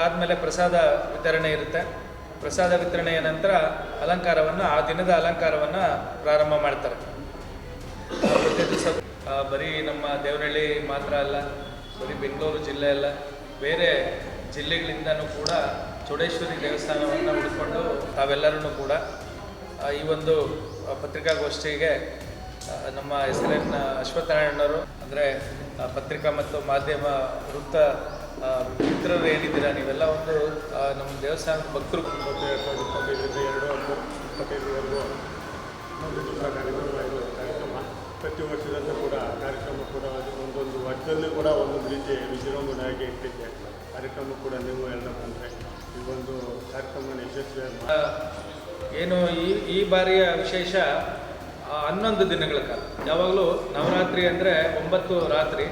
ಅದಾದಮೇಲೆ ಪ್ರಸಾದ ವಿತರಣೆ ಇರುತ್ತೆ. ಪ್ರಸಾದ ವಿತರಣೆಯ ನಂತರ ಅಲಂಕಾರವನ್ನು, ಆ ದಿನದ ಅಲಂಕಾರವನ್ನು ಪ್ರಾರಂಭ ಮಾಡ್ತಾರೆ. ಪ್ರತಿ ಬರೀ ನಮ್ಮ ದೇವನಹಳ್ಳಿ ಮಾತ್ರ ಅಲ್ಲ, ಬರೀ ಬೆಂಗಳೂರು ಜಿಲ್ಲೆ ಅಲ್ಲ, ಬೇರೆ ಜಿಲ್ಲೆಗಳಿಂದನೂ ಕೂಡ ಚೋಡೇಶ್ವರಿ ದೇವಸ್ಥಾನವನ್ನು ಉಳ್ಕೊಂಡು ತಾವೆಲ್ಲರೂ ಕೂಡ ಈ ಒಂದು ಪತ್ರಿಕಾಗೋಷ್ಠಿಗೆ ನಮ್ಮ ಹೆಸರಿನ ಅಶ್ವತ್ಥನಾರಾಯಣವರು ಅಂದರೆ ಪತ್ರಿಕಾ ಮತ್ತು ಮಾಧ್ಯಮ ವೃತ್ತ ಮಿತ್ರರು ಏನಿದ್ದೀರಾ? ನೀವೆಲ್ಲ ಒಂದು ನಮ್ಮ ದೇವಸ್ಥಾನದ ಭಕ್ತರು ಇಪ್ಪತ್ತೈದರಿಂದ ಎರಡು ಒಂದು ಕಾರ್ಯಕ್ರಮ ಇರುತ್ತೆ ಕಾರ್ಯಕ್ರಮ. ಪ್ರತಿ ವರ್ಷದಲ್ಲೂ ಕೂಡ ಕಾರ್ಯಕ್ರಮ ಕೂಡ ಒಂದೊಂದು ವರ್ಷದಲ್ಲಿ ಕೂಡ ಒಂದು ರೀತಿ ವಿಜೃಂಭಣೆಯಾಗಿ ಇಟ್ಟಿದ್ದೆ ಕಾರ್ಯಕ್ರಮ ಕೂಡ ನೀವು ಎಲ್ಲ ಬಂದರೆ ಈ ಒಂದು ಕಾರ್ಯಕ್ರಮ ಯಶಸ್ವಿ ಏನು ಈ ಈ ಬಾರಿಯ ವಿಶೇಷ ಹನ್ನೊಂದು ದಿನಗಳ ಕಾಲ. ಯಾವಾಗಲೂ ನವರಾತ್ರಿ ಅಂದರೆ ಒಂಬತ್ತು ರಾತ್ರಿ.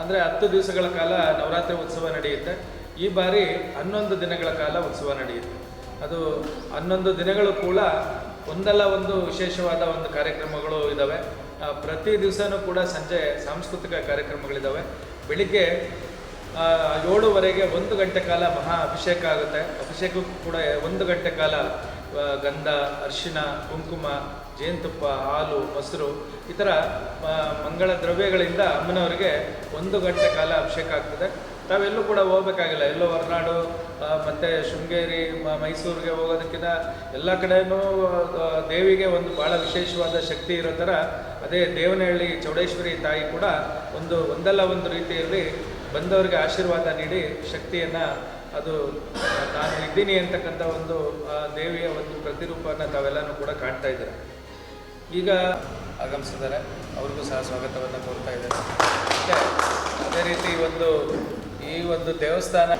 ಅಂದರೆ ಹತ್ತು ದಿವಸಗಳ ಕಾಲ ನವರಾತ್ರಿ ಉತ್ಸವ ನಡೆಯುತ್ತೆ. ಈ ಬಾರಿ ಹನ್ನೊಂದು ದಿನಗಳ ಕಾಲ ಉತ್ಸವ ನಡೆಯುತ್ತೆ. ಅದು ಹನ್ನೊಂದು ದಿನಗಳು ಕೂಡ ಒಂದಲ್ಲ ಒಂದು ವಿಶೇಷವಾದ ಒಂದು ಕಾರ್ಯಕ್ರಮಗಳು ಇದ್ದಾವೆ ಪ್ರತಿ ದಿವಸನೂ ಕೂಡ ಸಂಜೆ ಸಾಂಸ್ಕೃತಿಕ ಕಾರ್ಯಕ್ರಮಗಳಿದ್ದಾವೆ ಬೆಳಿಗ್ಗೆ ಏಳುವರೆಗೆ ಒಂದು ಗಂಟೆ ಕಾಲ ಮಹಾ ಅಭಿಷೇಕ ಆಗುತ್ತೆ. ಅಭಿಷೇಕಕ್ಕೂ ಕೂಡ ಒಂದು ಗಂಟೆ ಕಾಲ ಗಂಧ, ಅರಿಶಿನ, ಕುಂಕುಮ, ಜೇನುತುಪ್ಪ, ಹಾಲು, ಮೊಸರು ಈ ಥರ ಮಂಗಳ ದ್ರವ್ಯಗಳಿಂದ ಅಮ್ಮನವರಿಗೆ ಒಂದು ಗಂಟೆ ಕಾಲ ಅಭಿಷೇಕ ಆಗ್ತದೆ. ತಾವೆಲ್ಲೂ ಕೂಡ ಹೋಗ್ಬೇಕಾಗಿಲ್ಲ. ಎಲ್ಲೋ ಹೊರನಾಡು ಮತ್ತು ಶೃಂಗೇರಿ ಮೈಸೂರಿಗೆ ಹೋಗೋದಕ್ಕಿಂತ ಎಲ್ಲ ಕಡೆಯೂ ದೇವಿಗೆ ಒಂದು ಭಾಳ ವಿಶೇಷವಾದ ಶಕ್ತಿ ಇರೋ ಥರ ಅದೇ ದೇವನಹಳ್ಳಿ ಚೌಡೇಶ್ವರಿ ತಾಯಿ ಕೂಡ ಒಂದು ಒಂದಲ್ಲ ಒಂದು ರೀತಿಯಲ್ಲಿ ಬಂದವರಿಗೆ ಆಶೀರ್ವಾದ ನೀಡಿ ಶಕ್ತಿಯನ್ನು ಅದು ನಾನು ಇದ್ದೀನಿ ಅಂತಕ್ಕಂಥ ಒಂದು ದೇವಿಯ ಒಂದು ಪ್ರತಿರೂಪನ ತಾವೆಲ್ಲನೂ ಕೂಡ ಕಾಣ್ತಾ ಇದ್ದಾರೆ? ಈಗ ಆಗಮಿಸಿದ್ದಾರೆ ಅವ್ರಿಗೂ ಸಹ ಸ್ವಾಗತವನ್ನು ಕೋರ್ತಾ ಇದ್ದಾರೆ ಅದೇ ರೀತಿ ಒಂದು, ಈ ಒಂದು ದೇವಸ್ಥಾನ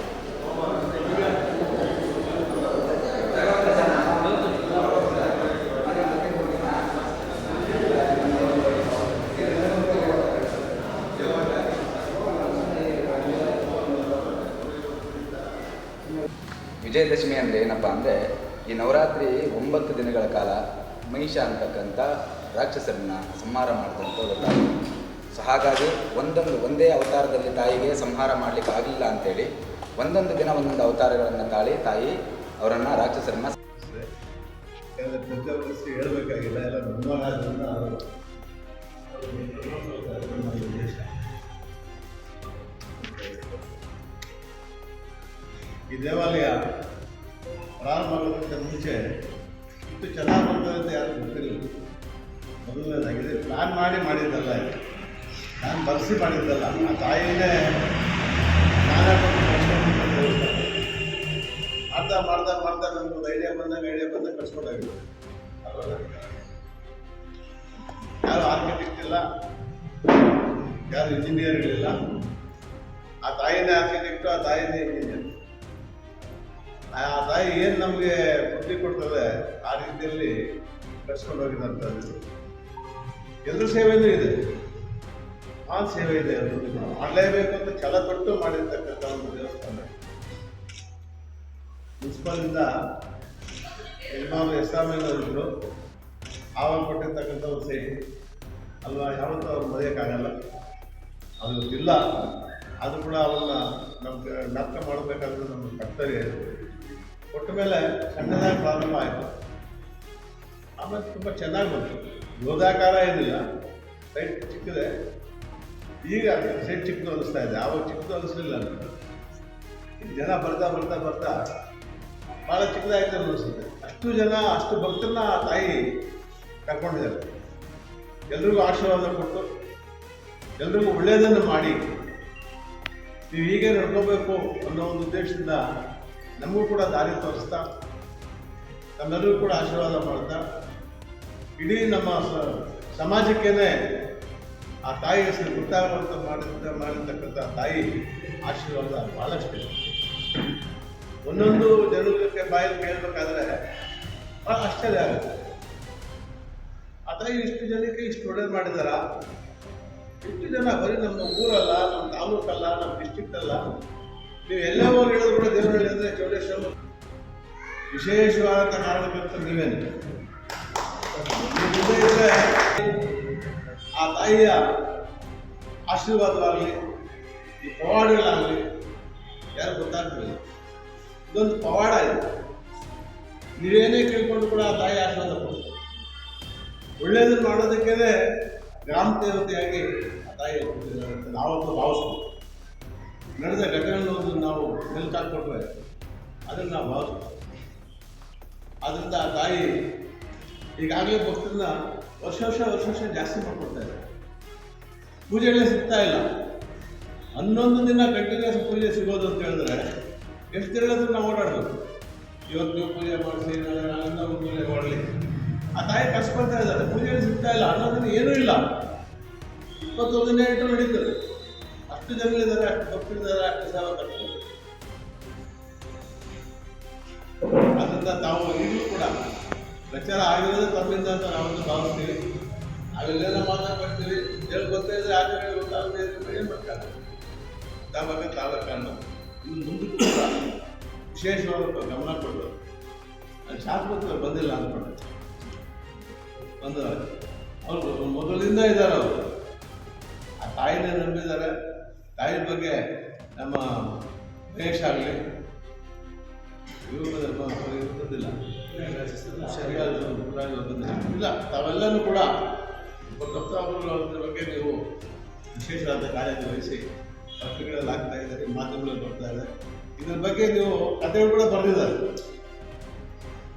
ವಿಜಯದಶಮಿ ಅಂದರೆ ಏನಪ್ಪ ಅಂದರೆ ಈ ನವರಾತ್ರಿ ಒಂಬತ್ತು ದಿನಗಳ ಕಾಲ ಮಹಿಷ ಅಂತಕ್ಕಂಥ ರಾಕ್ಷಸರನ್ನ ಸಂಹಾರ ಮಾಡಿದಂಥ ಸೊ ಹಾಗಾಗಿ ಒಂದೊಂದು ಒಂದೇ ಅವತಾರದಲ್ಲಿ ತಾಯಿಗೆ ಸಂಹಾರ ಮಾಡಲಿಕ್ಕೆ ಆಗಲಿಲ್ಲ ಅಂತೇಳಿ ಒಂದೊಂದು ದಿನ ಒಂದೊಂದು ಅವತಾರಗಳನ್ನು ತಾಳಿ ತಾಯಿ ಅವರನ್ನು ರಾಕ್ಷಸರನ್ನ ಹೇಳಬೇಕಾಗಿಲ್ಲ, ಎಲ್ಲ ಈ ದೇವಾಲಯ ಪ್ರಾರಂಭವಾಗೋದಕ್ಕಿಂತ ಮುಂಚೆ ಇಷ್ಟು ಚೆನ್ನಾಗಿ ಬರ್ತದೆ ಅಂತ ಯಾರು ಗೊತ್ತಿರಲಿಲ್ಲ. ಮೊದಲನೇದಾಗಿದೆ ಪ್ಲ್ಯಾನ್ ಮಾಡಿ ಮಾಡಿದ್ದಲ್ಲ ನಾನು ಬರೆಸಿ ಮಾಡಿದ್ದಲ್ಲ. ಆ ತಾಯಿನೇ ನಾನೇ ಮಾಡ್ತಾ ಮಾಡ್ತಾ ಮಾಡ್ತಾ ನಮ್ಗೆ ಐಡಿಯಾ ಬಂದಾಗ ಐಡಿಯಾ ಬಂದಾಗ ಕಳ್ಸ್ಕೊಂಡೋಗಿದ್ದು ಯಾರು ಆರ್ಕಿಟೆಕ್ಟ್ ಇಲ್ಲ, ಯಾರು ಇಂಜಿನಿಯರ್ಗಳಿಲ್ಲ ಆ ತಾಯಿನೇ ಆರ್ಕಿಟೆಕ್ಟು ಆ ತಾಯಿನೇ ಇಂಜಿನಿಯರ್ ಆ ತಾಯಿ ಏನು ನಮಗೆ ಬುದ್ಧಿ ಕೊಡ್ತದೆ, ಆ ರೀತಿಯಲ್ಲಿ ಕಳ್ಸ್ಕೊಂಡು ಹೋಗಿದಂಥದ್ದು ಎಲ್ಲರ ಸೇವೆಯೂ ಇದೆ. ಆ ಸೇವೆ ಇದೆ ನಾವು ಮಾಡಲೇಬೇಕು ಅಂತ ಛಲ ಕೊಟ್ಟು ಮಾಡಿರ್ತಕ್ಕಂಥ ಒಂದು ದೇವಸ್ಥಾನ. ಮುನ್ಸಿಪಾಲಿಂದ ಯಜಮಾನರು ಎಸ್ ಇದ್ರು ಆವಾಗ ಕೊಟ್ಟಿರ್ತಕ್ಕಂಥ ಒಂದು ಸೇವೆ. ಅಲ್ವಾ? ಯಾವತ್ತೂ ಅವ್ರು ಮರೆಯೋಕ್ಕಾಗಲ್ಲ. ಅದು ಇಲ್ಲ. ಅದು ಕೂಡ ಅವನ್ನ ನಮ್ಗೆ ಜ್ಞಾಪಕ ಮಾಡಬೇಕಾದ್ರೆ ನಮ್ಮ ಕರ್ತವ್ಯ ಕೊಟ್ಟ ಮೇಲೆ ಸಣ್ಣದಾಗಿ ಪ್ರಾರಂಭ ಆಯಿತು. ಆಮೇಲೆ ತುಂಬ ಚೆನ್ನಾಗಿ ಬಂತು. ಯೋಧಾಕಾರ ಏನಿಲ್ಲ. ಸೈಟ್ ಚಿಕ್ಕದೆ. ಈಗ ಸೈಟ್ ಚಿಕ್ಕದು ಅನಿಸ್ತಾ ಇದೆ. ಆವಾಗ ಚಿಕ್ಕದು ಅನಿಸ್ಲಿಲ್ಲ ಜನ ಬರ್ತಾ ಬರ್ತಾ ಬರ್ತಾ ಭಾಳ ಚಿಕ್ಕದಾಯ್ತು ಅನ್ನಿಸುತ್ತೆ. ಅಷ್ಟು ಜನ, ಅಷ್ಟು ಭಕ್ತರನ್ನ ಆ ತಾಯಿ ಕರ್ಕೊಂಡಿದ್ದಾರೆ. ಎಲ್ರಿಗೂ ಆಶೀರ್ವಾದ ಕೊಟ್ಟು, ಎಲ್ರಿಗೂ ಒಳ್ಳೆಯದನ್ನು ಮಾಡಿ. ನೀವು ಹೀಗೆ ನಡ್ಕೋಬೇಕು ಅನ್ನೋ ಒಂದು ಉದ್ದೇಶದಿಂದ ನಮಗೂ ಕೂಡ ದಾರಿ ತೋರಿಸ್ತಾ ನಮ್ಮೆಲ್ಲರೂ ಕೂಡ ಆಶೀರ್ವಾದ ಮಾಡ್ತಾ, ಇಡೀ ನಮ್ಮ ಸಮಾಜಕ್ಕೇನೆ ಆ ತಾಯಿ ಹೆಸರು ಗೊತ್ತಾಗುವಂತ ಮಾಡಿದ ಮಾಡಿರ್ತಕ್ಕಂಥ ತಾಯಿ ಆಶೀರ್ವಾದ ಭಾಳಷ್ಟು ಒಂದೊಂದು ಜನಕ್ಕೆ ಬಾಯಲ್ಲಿ ಕೇಳಬೇಕಾದ್ರೆ ಭಾಳ ಆಶ್ಚರ್ಯ ಆಗುತ್ತೆ. ಆ ತಾಯಿ ಇಷ್ಟು ಜನಕ್ಕೆ ಇಷ್ಟು ಒಳ್ಳೇದು ಮಾಡಿದಾರ? ಇಷ್ಟು ಜನ ಬರೀ ನಮ್ಮ ಊರಲ್ಲ, ನಮ್ಮ ತಾಲೂಕಲ್ಲ, ನಮ್ಮ ಡಿಸ್ಟಿಕ್ಟಲ್ಲ ನೀವು ಎಲ್ಲ ಹೋಗಿ ಹೇಳಿದ್ರು ಕೂಡ ದೇವರು ಹೇಳಿದ್ರೆ ಚೌಡೇಶ್ವರ ವಿಶೇಷವಾದಂಥ ಕಾರಣಕ್ಕಂತ ನೀವೇನು ನೀವು. ಆ ತಾಯಿಯ ಆಶೀರ್ವಾದವಾಗಲಿ, ಈ ಪವಾಡಗಳಾಗಲಿ ಯಾರು ಗೊತ್ತಾಗ್ತಿಲ್ಲ ಇದೊಂದು ಪವಾಡ ಇದೆ. ನೀವೇನೇ ಕೇಳ್ಕೊಂಡು ಕೂಡ ಆ ತಾಯಿ ಆಶೀರ್ವಾದ ಕೊಡ್ತಾರೆ ಒಳ್ಳೆಯದನ್ನು ಮಾಡೋದಕ್ಕೇ ಗ್ರಾಮ ದೇವತೆಯಾಗಿ ಆ ತಾಯಿ ನಾವಂತೂ ಭಾವಿಸ್ತೀವಿ. ನಡೆದ ಘಟನೆಗಳನ್ನು ನಾವು ಮೆಲ್ಕಾಕ್ಕೊಟ್ರೆ ಅದನ್ನು ನಾವು ಭಾವಿಸ್ತೀವಿ ಆದ್ದರಿಂದ ಆ ತಾಯಿ ಈಗಾಗಲೇ ಭಕ್ತರನ್ನ ವರ್ಷ ವರ್ಷ ವರ್ಷ ವರ್ಷ ಜಾಸ್ತಿ ಮಾಡ್ಕೊಡ್ತಾ ಇದ್ದಾರೆ. ಪೂಜೆಗಳೇ ಸಿಗ್ತಾ ಇಲ್ಲ. ಹನ್ನೊಂದು ದಿನ ಕಂಟಿನ್ಯೂಸ್ ಪೂಜೆ ಸಿಗೋದು ಅಂತ ಹೇಳಿದ್ರೆ ಎಷ್ಟು ದಿನಗಳಾದ್ರೂ ನಾವು ಓಡಾಡಬೇಕು ಇವತ್ತು ನೀವು ಪೂಜೆ ಮಾಡಿಸಿ, ನಾಳೆ ಪೂಜೆ ಮಾಡಲಿ. ಆ ತಾಯಿ ಕಷ್ಟಪಡ್ತಾ ಇದ್ದಾರೆ. ಪೂಜೆಗಳು ಸಿಗ್ತಾ ಇಲ್ಲ. ಹನ್ನೊಂದು ದಿನ ಏನೂ ಇಲ್ಲ. ಇಪ್ಪತ್ತೊಂದು ದಿನ ಇಟ್ಟು ನಡೀತದೆ. ಅಷ್ಟು ಜನಗಳಿದ್ದಾರೆ ಅಷ್ಟು ಭಕ್ತರಿದ್ದಾರೆ ಅಷ್ಟು ಸಾಲ ಕರ್ತರು ಅದರಿಂದ ತಾವು ಈಗಲೂ ಕೂಡ ಪ್ರಚಾರ ಆಗಿರೋದೇ ತಮ್ಮಿಂದ ಅಂತ ನಾವೊಂದು ಭಾವಿಸ್ತೀವಿ. ನಾವೆಲ್ಲೆಲ್ಲ ಮಾತಾಡ್ತೀವಿ ಹೇಳಿ ಗೊತ್ತೇ ಇದ್ರೆ ಆಚರಣೆ ಗೊತ್ತಾಗದೆ ಇದ್ರೆ ಏನು ಮಾಡ್ತಾರೆ ತಾವಾಗ ತಾವೇ ಕಾರಣ ಇನ್ನು ಮುಂದಕ್ಕೂ ಕೂಡ ವಿಶೇಷವಾದ ಗಮನ ಕೊಡೋದು ಅದು ಶಾಶ್ವತ ಬಂದಿಲ್ಲ ಅಂದ್ಕೊಂಡೆ. ಬಂದ ಅವರು ಮೊದಲಿಂದ ಇದ್ದಾರೆ ಅವರು. ಆ ತಾಯಿನೇ ನಂಬಿದ್ದಾರೆ. ತಾಯಿ ಬಗ್ಗೆ ನಮ್ಮ ಮಹೇಶ್ ಆಗಲಿ ಬಂದಿಲ್ಲ ಸರಿಯಾದ ಇಲ್ಲ ತಾವೆಲ್ಲನೂ ಕೂಡ ಒಬ್ಬ ಬಗ್ಗೆ ನೀವು ವಿಶೇಷವಾದ ಕಾರ್ಯನಿರ್ವಹಿಸಿ ಪತ್ರಿಕೆಗಳಲ್ಲಿ ಆಗ್ತಾ ಇದ್ದಾರೆ ಮಾಧ್ಯಮಗಳಲ್ಲಿ ಬರ್ತಾ ಇದೆ. ಇದ್ರ ಬಗ್ಗೆ ನೀವು ಕಥೆಗಳು ಕೂಡ ಬರೆದಿದ್ದಾರೆ.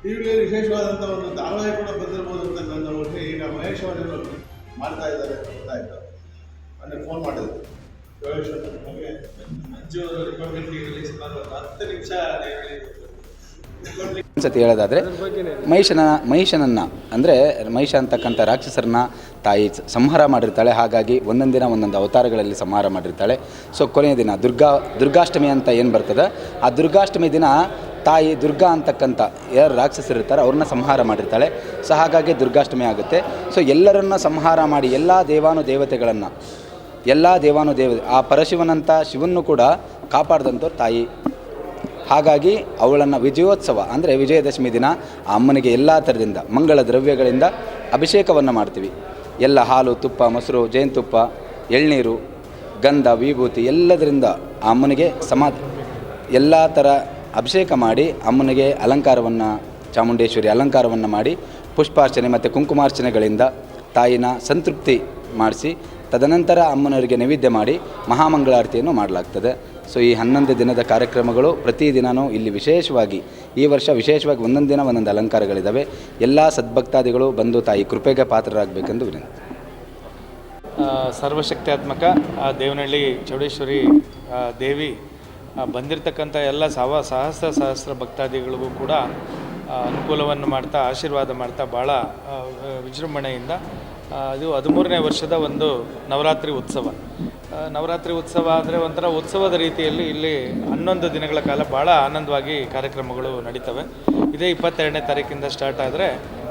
ಈಗಲೇ ವಿಶೇಷವಾದಂಥ ಒಂದು ಧಾರಾವಾಹಿ ಕೂಡ ಬಂದಿರ್ಬೋದು ಅಂತ ನನ್ನ ಈಗ ಮಹೇಶ್ ಅವರು ಮಾಡ್ತಾ ಇದ್ದಾರೆ ಗೊತ್ತಾಯ್ತು. ಅಂದರೆ ಫೋನ್ ಮಾಡಿದ್ರು. ಸತಿ ಹೇಳೋದಾದರೆ, ಮಹಿಷನ, ಮಹಿಷನನ್ನು, ಅಂದರೆ ಮಹಿಷ ಅಂತಕ್ಕಂಥ ರಾಕ್ಷಸರನ್ನ ತಾಯಿ ಸಂಹಾರ ಮಾಡಿರ್ತಾಳೆ. ಹಾಗಾಗಿ ಒಂದೊಂದು ದಿನ ಒಂದೊಂದು ಅವತಾರಗಳಲ್ಲಿ ಸಂಹಾರ ಮಾಡಿರ್ತಾಳೆ. ಸೊ ಕೊನೆಯ ದಿನ ದುರ್ಗಾ, ದುರ್ಗಾಷ್ಟಮಿ ಅಂತ ಏನು ಬರ್ತದೆ? ಆ ದುರ್ಗಾಷ್ಟಮಿ ದಿನ ತಾಯಿ ದುರ್ಗಾ ಅಂತಕ್ಕಂಥ ಯಾರು ರಾಕ್ಷಸರು ಇರ್ತಾರೆ ಅವ್ರನ್ನ ಸಂಹಾರ ಮಾಡಿರ್ತಾಳೆ. ಸೊ ಹಾಗಾಗಿ ದುರ್ಗಾಷ್ಟಮಿ ಆಗುತ್ತೆ. ಸೊ ಎಲ್ಲರನ್ನ ಸಂಹಾರ ಮಾಡಿ ಎಲ್ಲ ದೇವಾನು ದೇವತೆಗಳನ್ನು ಎಲ್ಲ ದೇವಾನು ದೇವ ಆ ಪರಶಿವನಂಥ ಶಿವನ್ನು ಕೂಡ ಕಾಪಾಡಿದಂಥ ತಾಯಿ. ಹಾಗಾಗಿ ಅವಳನ್ನು ವಿಜಯೋತ್ಸವ ಅಂದರೆ ವಿಜಯದಶಮಿ ದಿನ ಆ ಅಮ್ಮನಿಗೆ ಎಲ್ಲ ಥರದಿಂದ ಮಂಗಳ ದ್ರವ್ಯಗಳಿಂದ ಅಭಿಷೇಕವನ್ನು ಮಾಡ್ತೀವಿ. ಎಲ್ಲ ಹಾಲು, ತುಪ್ಪ, ಮೊಸರು, ಜೇನುತುಪ್ಪ, ಎಳ್ನೀರು, ಗಂಧ, ವಿಭೂತಿ ಎಲ್ಲದರಿಂದ ಆ ಅಮ್ಮನಿಗೆ ಸಮಾ ಎಲ್ಲ ಥರ ಅಭಿಷೇಕ ಮಾಡಿ ಅಮ್ಮನಿಗೆ ಅಲಂಕಾರವನ್ನು, ಚಾಮುಂಡೇಶ್ವರಿ ಅಲಂಕಾರವನ್ನು ಮಾಡಿ ಪುಷ್ಪಾರ್ಚನೆ ಮತ್ತು ಕುಂಕುಮಾರ್ಚನೆಗಳಿಂದ ತಾಯಿನ ಸಂತೃಪ್ತಿ ಮಾಡಿಸಿ ತದನಂತರ ಅಮ್ಮನವರಿಗೆ ನೈವೇದ್ಯ ಮಾಡಿ ಮಹಾಮಂಗಳಾರತಿಯನ್ನು ಮಾಡಲಾಗ್ತದೆ. ಸೊ ಈ ಹನ್ನೊಂದು ದಿನದ ಕಾರ್ಯಕ್ರಮಗಳು ಪ್ರತಿದಿನವೂ ಇಲ್ಲಿ ವಿಶೇಷವಾಗಿ, ಈ ವರ್ಷ ವಿಶೇಷವಾಗಿ ಒಂದೊಂದು ದಿನ ಒಂದೊಂದು ಅಲಂಕಾರಗಳಿದ್ದಾವೆ ಎಲ್ಲ ಸದ್ಭಕ್ತಾದಿಗಳು ಬಂದು ತಾಯಿ ಕೃಪೆಗೆ ಪಾತ್ರರಾಗಬೇಕೆಂದು ವಿನಂತಿ. ಸರ್ವಶಕ್ತ್ಯಾತ್ಮಕ ದೇವನಹಳ್ಳಿ ಚೌಡೇಶ್ವರಿ ದೇವಿ ಬಂದಿರತಕ್ಕಂಥ ಎಲ್ಲ ಸವ, ಸಹಸ್ರ ಸಹಸ್ರ ಭಕ್ತಾದಿಗಳಿಗೂ ಕೂಡ ಅನುಕೂಲವನ್ನು ಮಾಡ್ತಾ, ಆಶೀರ್ವಾದ ಮಾಡ್ತಾ, ಭಾಳ ವಿಜೃಂಭಣೆಯಿಂದ ಇದು ಹದಿಮೂರನೇ ವರ್ಷದ ಒಂದು ನವರಾತ್ರಿ ಉತ್ಸವ. ನವರಾತ್ರಿ ಉತ್ಸವ ಅಂದರೆ ಒಂಥರ ಉತ್ಸವದ ರೀತಿಯಲ್ಲಿ ಇಲ್ಲಿ ಹನ್ನೊಂದು ದಿನಗಳ ಕಾಲ ಭಾಳ ಆನಂದವಾಗಿ ಕಾರ್ಯಕ್ರಮಗಳು ನಡೀತವೆ. ಇದೇ ಇಪ್ಪತ್ತೆರಡನೇ ತಾರೀಕಿಂದ ಸ್ಟಾರ್ಟ್ ಆದರೆ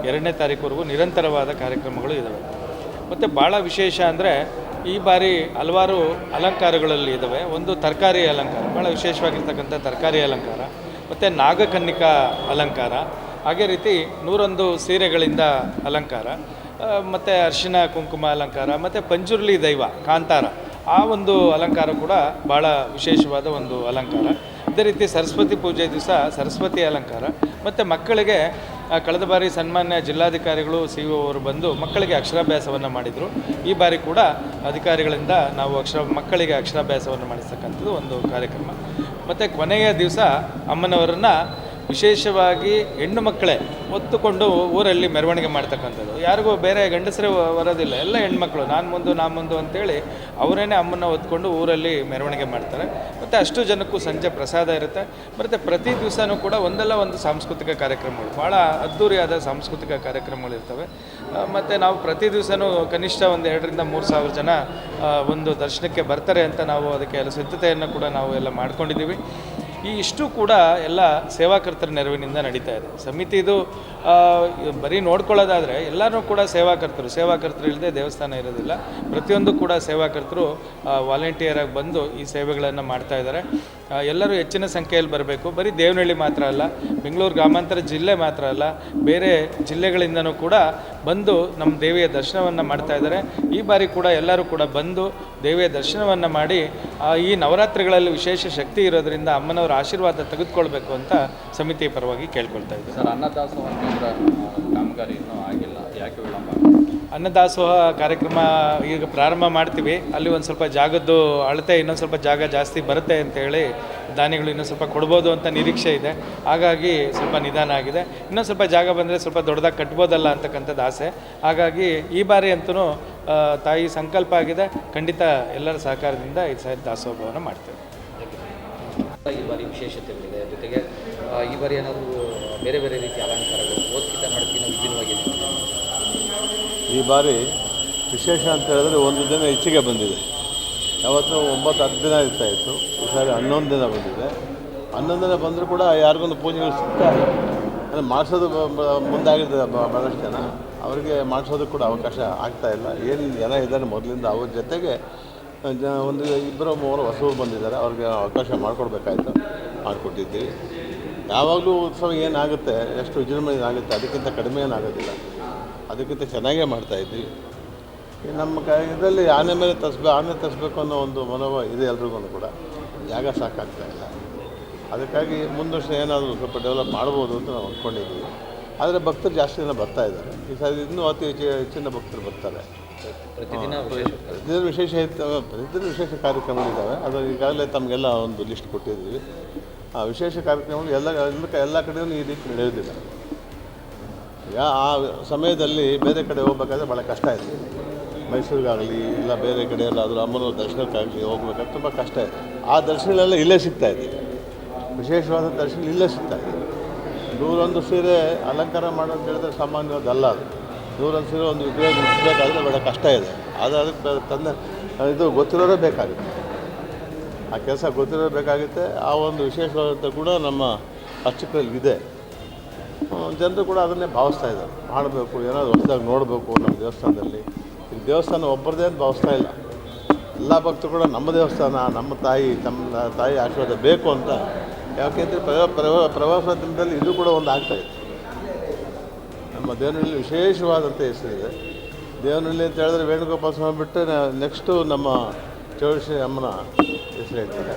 ಎರಡನೇ ತಾರೀಕುವರೆಗೂ ನಿರಂತರವಾದ ಕಾರ್ಯಕ್ರಮಗಳು ಇದ್ದಾವೆ ಮತ್ತು ಭಾಳ ವಿಶೇಷ ಅಂದರೆ ಈ ಬಾರಿ ಹಲವಾರು ಅಲಂಕಾರಗಳಲ್ಲಿ ಇದ್ದಾವೆ ಒಂದು ತರಕಾರಿ ಅಲಂಕಾರ ಭಾಳ ವಿಶೇಷವಾಗಿರ್ತಕ್ಕಂಥ ತರಕಾರಿ ಅಲಂಕಾರ, ಮತ್ತು ನಾಗಕನ್ನಿಕಾ ಅಲಂಕಾರ. ಹಾಗೇ ರೀತಿ ನೂರೊಂದು ಸೀರೆಗಳಿಂದ ಅಲಂಕಾರ. ಮತ್ತು ಅರಿಶಿನ, ಕುಂಕುಮ, ಅಲಂಕಾರ, ಮತ್ತು ಪಂಜುರ್ಲಿ ದೈವ, ಕಾಂತಾರ, ಆ ಒಂದು ಅಲಂಕಾರ ಕೂಡ ಭಾಳ ವಿಶೇಷವಾದ ಒಂದು ಅಲಂಕಾರ. ಅದೇ ರೀತಿ ಸರಸ್ವತಿ ಪೂಜೆ ದಿವಸ ಸರಸ್ವತಿ ಅಲಂಕಾರ. ಮತ್ತು ಮಕ್ಕಳಿಗೆ ಕಳೆದ ಬಾರಿ ಸನ್ಮಾನ್ಯ ಜಿಲ್ಲಾಧಿಕಾರಿಗಳು, ಸಿ ಅವರು ಬಂದು ಮಕ್ಕಳಿಗೆ ಅಕ್ಷರಾಭ್ಯಾಸವನ್ನು ಮಾಡಿದರು. ಈ ಬಾರಿ ಕೂಡ ಅಧಿಕಾರಿಗಳಿಂದ ನಾವು ಅಕ್ಷರ, ಮಕ್ಕಳಿಗೆ ಅಕ್ಷರಾಭ್ಯಾಸವನ್ನು ಮಾಡಿಸ್ತಕ್ಕಂಥದ್ದು ಒಂದು ಕಾರ್ಯಕ್ರಮ. ಮತ್ತು ಕೊನೆಯ ದಿವಸ ಅಮ್ಮನವರನ್ನು ವಿಶೇಷವಾಗಿ ಹೆಣ್ಣು ಮಕ್ಕಳೇ ಹೊತ್ತುಕೊಂಡು ಊರಲ್ಲಿ ಮೆರವಣಿಗೆ ಮಾಡ್ತಕ್ಕಂಥದ್ದು. ಯಾರಿಗೂ ಬೇರೆ ಗಂಡಸರೇ ಬರೋದಿಲ್ಲ. ಎಲ್ಲ ಹೆಣ್ಮಕ್ಳು, ನಾನು ಮುಂದು, ನಾ ಮುಂದು ಅಂತೇಳಿ ಅವರೇನೆ ಅಮ್ಮನ ಹೊತ್ಕೊಂಡು ಊರಲ್ಲಿ ಮೆರವಣಿಗೆ ಮಾಡ್ತಾರೆ. ಮತ್ತು ಅಷ್ಟು ಜನಕ್ಕೂ ಸಂಜೆ ಪ್ರಸಾದ ಇರುತ್ತೆ. ಮತ್ತು ಪ್ರತಿ ದಿವಸನೂ ಕೂಡ ಒಂದಲ್ಲ ಒಂದು ಸಾಂಸ್ಕೃತಿಕ ಕಾರ್ಯಕ್ರಮಗಳು. ಭಾಳ ಅದ್ಧೂರಿಯಾದ ಸಾಂಸ್ಕೃತಿಕ ಕಾರ್ಯಕ್ರಮಗಳು ಇರ್ತವೆ. ಮತ್ತು ನಾವು ಪ್ರತಿ ದಿವಸನೂ ಕನಿಷ್ಠ ಒಂದು ಎರಡರಿಂದ ಮೂರು ಸಾವಿರ ಜನ ಒಂದು ದರ್ಶನಕ್ಕೆ ಬರ್ತಾರೆ ಅಂತ ನಾವು ಅದಕ್ಕೆ ಎಲ್ಲ ಸಿದ್ಧತೆಯನ್ನು ಕೂಡ ನಾವು ಎಲ್ಲ ಮಾಡ್ಕೊಂಡಿದ್ದೀವಿ. ಈ ಇಷ್ಟು ಕೂಡ ಎಲ್ಲ ಸೇವಾಕರ್ತರ ನೆರವಿನಿಂದ ನಡೀತಾ ಇದೆ. ಸಮಿತಿ ಇದು ಬರೀ ನೋಡ್ಕೊಳ್ಳೋದಾದರೆ ಎಲ್ಲರೂ ಕೂಡ ಸೇವಾಕರ್ತರು ಸೇವಾಕರ್ತರು ಇಲ್ಲದೆ ದೇವಸ್ಥಾನ ಇರೋದಿಲ್ಲ. ಪ್ರತಿಯೊಂದು ಕೂಡ ಸೇವಾಕರ್ತರು ವಾಲಂಟಿಯರಾಗಿ ಬಂದು ಈ ಸೇವೆಗಳನ್ನು ಮಾಡ್ತಾ ಇದ್ದಾರೆ. ಆ, ಎಲ್ಲರೂ ಹೆಚ್ಚಿನ ಸಂಖ್ಯೆಯಲ್ಲಿ ಬರಬೇಕು. ಬರೀ ದೇವನಹಳ್ಳಿ ಮಾತ್ರ ಅಲ್ಲ ಬೆಂಗಳೂರು ಗ್ರಾಮಾಂತರ ಜಿಲ್ಲೆ ಮಾತ್ರ ಅಲ್ಲ ಬೇರೆ ಜಿಲ್ಲೆಗಳಿಂದನೂ ಕೂಡ ಬಂದು ನಮ್ಮ ದೇವಿಯ ದರ್ಶನವನ್ನು ಮಾಡ್ತಾ ಇದ್ದಾರೆ. ಈ ಬಾರಿ ಕೂಡ ಎಲ್ಲರೂ ಕೂಡ ಬಂದು ದೇವಿಯ ದರ್ಶನವನ್ನು ಮಾಡಿ ಈ ನವರಾತ್ರಿಗಳಲ್ಲಿ ವಿಶೇಷ ಶಕ್ತಿ ಇರೋದರಿಂದ ಅಮ್ಮನವರ ಆಶೀರ್ವಾದ ತೆಗೆದುಕೊಳ್ಬೇಕು ಅಂತ ಸಮಿತಿ ಪರವಾಗಿ ಕೇಳ್ಕೊಳ್ತಾ ಇದ್ದೀವಿ. ಸರ್ ಅನ್ನದಾಸೋಹ ಕಾಮಗಾರಿ ಇನ್ನೂ ಆಗಿಲ್ಲ. ಯಾಕೆ ವಿಳಂಬ? ಅನ್ನದಾಸೋಹ ಕಾರ್ಯಕ್ರಮ ಈಗ ಪ್ರಾರಂಭ ಮಾಡ್ತೀವಿ. ಅಲ್ಲಿ ಒಂದು ಸ್ವಲ್ಪ ಜಾಗದ್ದು ಅಳತೆ ಇನ್ನೊಂದು ಸ್ವಲ್ಪ ಜಾಗ ಜಾಸ್ತಿ ಬರುತ್ತೆ ಅಂತೇಳಿ ದಾನಿಗಳು ಇನ್ನೂ ಸ್ವಲ್ಪ ಕೊಡ್ಬೋದು ಅಂತ ನಿರೀಕ್ಷೆ ಇದೆ. ಹಾಗಾಗಿ ಸ್ವಲ್ಪ ನಿಧಾನ ಆಗಿದೆ. ಇನ್ನೊಂದು ಸ್ವಲ್ಪ ಜಾಗ ಬಂದರೆ ಸ್ವಲ್ಪ ದೊಡ್ಡದಾಗಿ ಕಟ್ಬೋದಲ್ಲ ಅಂತಕ್ಕಂಥದ್ದು ಆಸೆ. ಹಾಗಾಗಿ ಈ ಬಾರಿ ಅಂತೂ ತಾಯಿ ಸಂಕಲ್ಪ ಆಗಿದೆ. ಖಂಡಿತ ಎಲ್ಲರ ಸಹಕಾರದಿಂದ ಈ ಸಾರಿ ದಾಸೋಹವನ್ನು ಮಾಡ್ತೇವೆ. ಈ ಬಾರಿ ವಿಶೇಷತೆಗಳಿದೆ. ಜೊತೆಗೆ ಈ ಬಾರಿ ಏನಾದರೂ ಬೇರೆ ಬೇರೆ ರೀತಿಯ ಅಲಂಕಾರಗಳು ಓದ್ಕಿತ ಮಾಡ್ತೀನಿ ವಿಭಿನ್ನವಾಗಿದೆ ಈ ಬಾರಿ ವಿಶೇಷ ಅಂತ ಹೇಳಿದ್ರೆ ಒಂದು ದಿನ ಹೆಚ್ಚಿಗೆ ಬಂದಿದೆ. ಯಾವತ್ತು ಒಂಬತ್ತು ಹತ್ತು ದಿನ ಇರ್ತಾ ಹನ್ನೊಂದನೇ ಹನ್ನೊಂದು ದಿನ ಬಂದಿದೆ. ಹನ್ನೊಂದು ದಿನ ಬಂದರೂ ಕೂಡ ಯಾರಿಗೊಂದು ಪೂಜೆಗಳು ಸಿಗ್ತಾ ಇಲ್ಲ. ಅಂದರೆ ಮಾಡಿಸೋದು ಮುಂದಾಗಿರ್ತದೆ ಬಹಳಷ್ಟು ಜನ. ಅವರಿಗೆ ಮಾಡಿಸೋದಕ್ಕೆ ಕೂಡ ಅವಕಾಶ ಆಗ್ತಾ ಇಲ್ಲ. ಏನು ಜನ ಇದ್ದಾರೆ ಮೊದಲಿಂದ, ಅವ್ರ ಜೊತೆಗೆ ಜ, ಒಂದು ಇಬ್ಬರು ಮೂವರು ಹೊಸಬರು ಬಂದಿದ್ದಾರೆ. ಅವ್ರಿಗೆ ಅವಕಾಶ ಮಾಡಿಕೊಡ್ಬೇಕಾಯ್ತು, ಮಾಡಿಕೊಟ್ಟಿದ್ದೀವಿ. ಯಾವಾಗಲೂ ಉತ್ಸವ ಏನಾಗುತ್ತೆ, ಎಷ್ಟು ವಿಜೃಂಭಣೆ ಆಗುತ್ತೆ, ಅದಕ್ಕಿಂತ ಕಡಿಮೆ ಏನಾಗೋದಿಲ್ಲ. ಅದಕ್ಕಿಂತ ಚೆನ್ನಾಗೇ ಮಾಡ್ತಾಯಿದ್ವಿ ನಮ್ಮ ಕ, ಇದರಲ್ಲಿ ಆನೆ ಮೇಲೆ ತರಿಸ್ಬೇಕು ಆನೆ ತರಿಸ್ಬೇಕು ಅನ್ನೋ ಒಂದು ಮನೋಭಾವ ಇದೆ ಎಲ್ರಿಗೂ ಕೂಡ. ಜಾಗ ಸಾಕಾಗ್ತಾ ಇಲ್ಲ. ಅದಕ್ಕಾಗಿ ಮುಂದೆ ವರ್ಷ ಏನಾದರೂ ಸ್ವಲ್ಪ ಡೆವಲಪ್ ಮಾಡ್ಬೋದು ಅಂತ ನಾವು ಅಂದ್ಕೊಂಡಿದ್ದೀವಿ ಆದರೆ ಭಕ್ತರು ಜಾಸ್ತಿ ಜನ ಬರ್ತಾ ಇದ್ದಾರೆ. ಈ ಸಾರಿ ಇನ್ನೂ ಅತಿ ಹೆಚ್ಚು ಹೆಚ್ಚಿನ ಭಕ್ತರು ಬರ್ತಾರೆ. ಪ್ರತಿದಿನ ವಿಶೇಷ ಪ್ರತಿದಿನ ವಿಶೇಷ ಕಾರ್ಯಕ್ರಮಗಳಿದ್ದಾವೆ ಅದು ಈಗಾಗಲೇ ತಮಗೆಲ್ಲ ಒಂದು ಲಿಸ್ಟ್ ಕೊಟ್ಟಿದ್ದೀವಿ. ಆ ವಿಶೇಷ ಕಾರ್ಯಕ್ರಮಗಳು ಎಲ್ಲ ಎಲ್ಲ ಎಲ್ಲ ಕಡೆಯೂ ಈ ರೀತಿ ನಡೆಯೋದಿಲ್ಲ ಯಾ ಆ ಸಮಯದಲ್ಲಿ ಬೇರೆ ಕಡೆ ಹೋಗ್ಬೇಕಾದ್ರೆ ಭಾಳ ಕಷ್ಟ ಇದೆ. ಮೈಸೂರಿಗಾಗಲಿ ಇಲ್ಲ ಬೇರೆ ಕಡೆ ಎಲ್ಲಾದರೂ ಅಮ್ಮನವ್ರ ದರ್ಶನಕ್ಕಾಗಲಿ ಹೋಗ್ಬೇಕಾದ್ರೆ ತುಂಬ ಕಷ್ಟ ಇದೆ. ಆ ದರ್ಶನಗಳೆಲ್ಲ ಇಲ್ಲೇ ಸಿಗ್ತಾ ಇದೆ. ವಿಶೇಷವಾದ ದರ್ಶನ ಇಲ್ಲೇ ಸಿಗ್ತಾ ಇದೆ. ನೂರೊಂದು ಸೀರೆ ಅಲಂಕಾರ ಮಾಡೋದು ಹೇಳಿದ್ರೆ ಸಾಮಾನ್ಯವಾದಲ್ಲ ಅದು. ದೂರೊಂದು ಸೀರೆ ಒಂದು ವಿಗ್ರಹ ಮುಗಿಸ್ಬೇಕಾದ್ರೆ ಬೇಡ ಕಷ್ಟ ಇದೆ. ಆದರೆ ಅದಕ್ಕೆ ತಂದೆ, ಇದು ಗೊತ್ತಿರೋರೇ ಬೇಕಾಗುತ್ತೆ. ಆ ಕೆಲಸ ಗೊತ್ತಿರೋ ಬೇಕಾಗುತ್ತೆ. ಆ ಒಂದು ವಿಶೇಷವಾದಂಥ ಗುಣ ನಮ್ಮ ಅರ್ಚಕರಲ್ಲಿ ಇದೆ. ಜನರು ಕೂಡ ಅದನ್ನೇ ಭಾವಿಸ್ತಾ ಇದ್ದಾರೆ. ಮಾಡಬೇಕು, ಏನಾದರೂ ಹೊಸದಾಗಿ ನೋಡಬೇಕು ನಮ್ಮ ದೇವಸ್ಥಾನದಲ್ಲಿ. ಈ ದೇವಸ್ಥಾನ ಒಬ್ಬರದೇ ಅಂತ ಭಾವಿಸ್ತಾ ಇಲ್ಲ. ಎಲ್ಲ ಭಕ್ತರು ಕೂಡ ನಮ್ಮ ದೇವಸ್ಥಾನ ನಮ್ಮ ತಾಯಿ ತಮ್ಮ ತಾಯಿ ಆಶೀರ್ವಾದ ಬೇಕು ಅಂತ. ಯಾಕೆಂದರೆ ಪ್ರವಾ ಪ್ರವಾ ಪ್ರವಾಸೋದ್ಯಮದಲ್ಲಿ ಇದು ಕೂಡ ಒಂದು ಆಗ್ತಾ ಇತ್ತು. ನಮ್ಮ ದೇವನಹಳ್ಳಿ ವಿಶೇಷವಾದಂಥ ಹೆಸರಿದೆ ದೇವನಹಳ್ಳಿ ಅಂತ ಹೇಳಿದ್ರೆ ವೇಣುಗೋಪಾಲ ಸ್ವಾಮಿ ಬಿಟ್ಟು ನೆಕ್ಸ್ಟು ನಮ್ಮ ಚೌಡೇಶ್ವರಿ ಅಮ್ಮನ ಹೆಸರು ಹೇಳ್ತಾರೆ.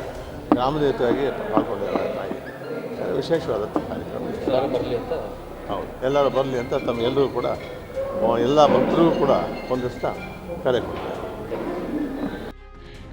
ಗ್ರಾಮದೇವತೆಯಾಗಿ ಪಾಲ್ಗೊಂಡಿದ್ದಾರೆ ತಾಯಿ ವಿಶೇಷವಾದಂಥ ಕಾರ್ಯಕ್ರಮ. ಎಲ್ಲರೂ ಬರಲಿ ಅಂತ? ಹೌದು ಎಲ್ಲರೂ ಬರಲಿ ಅಂತ ತಮಗೆಲ್ಲರೂ ಕೂಡ ಎಲ್ಲ ಭಕ್ತರಿಗೂ ಕೂಡ ಹೊಂದಿಸ್ತಾ ಕರೆ ಕೊಡ್ತಾರೆ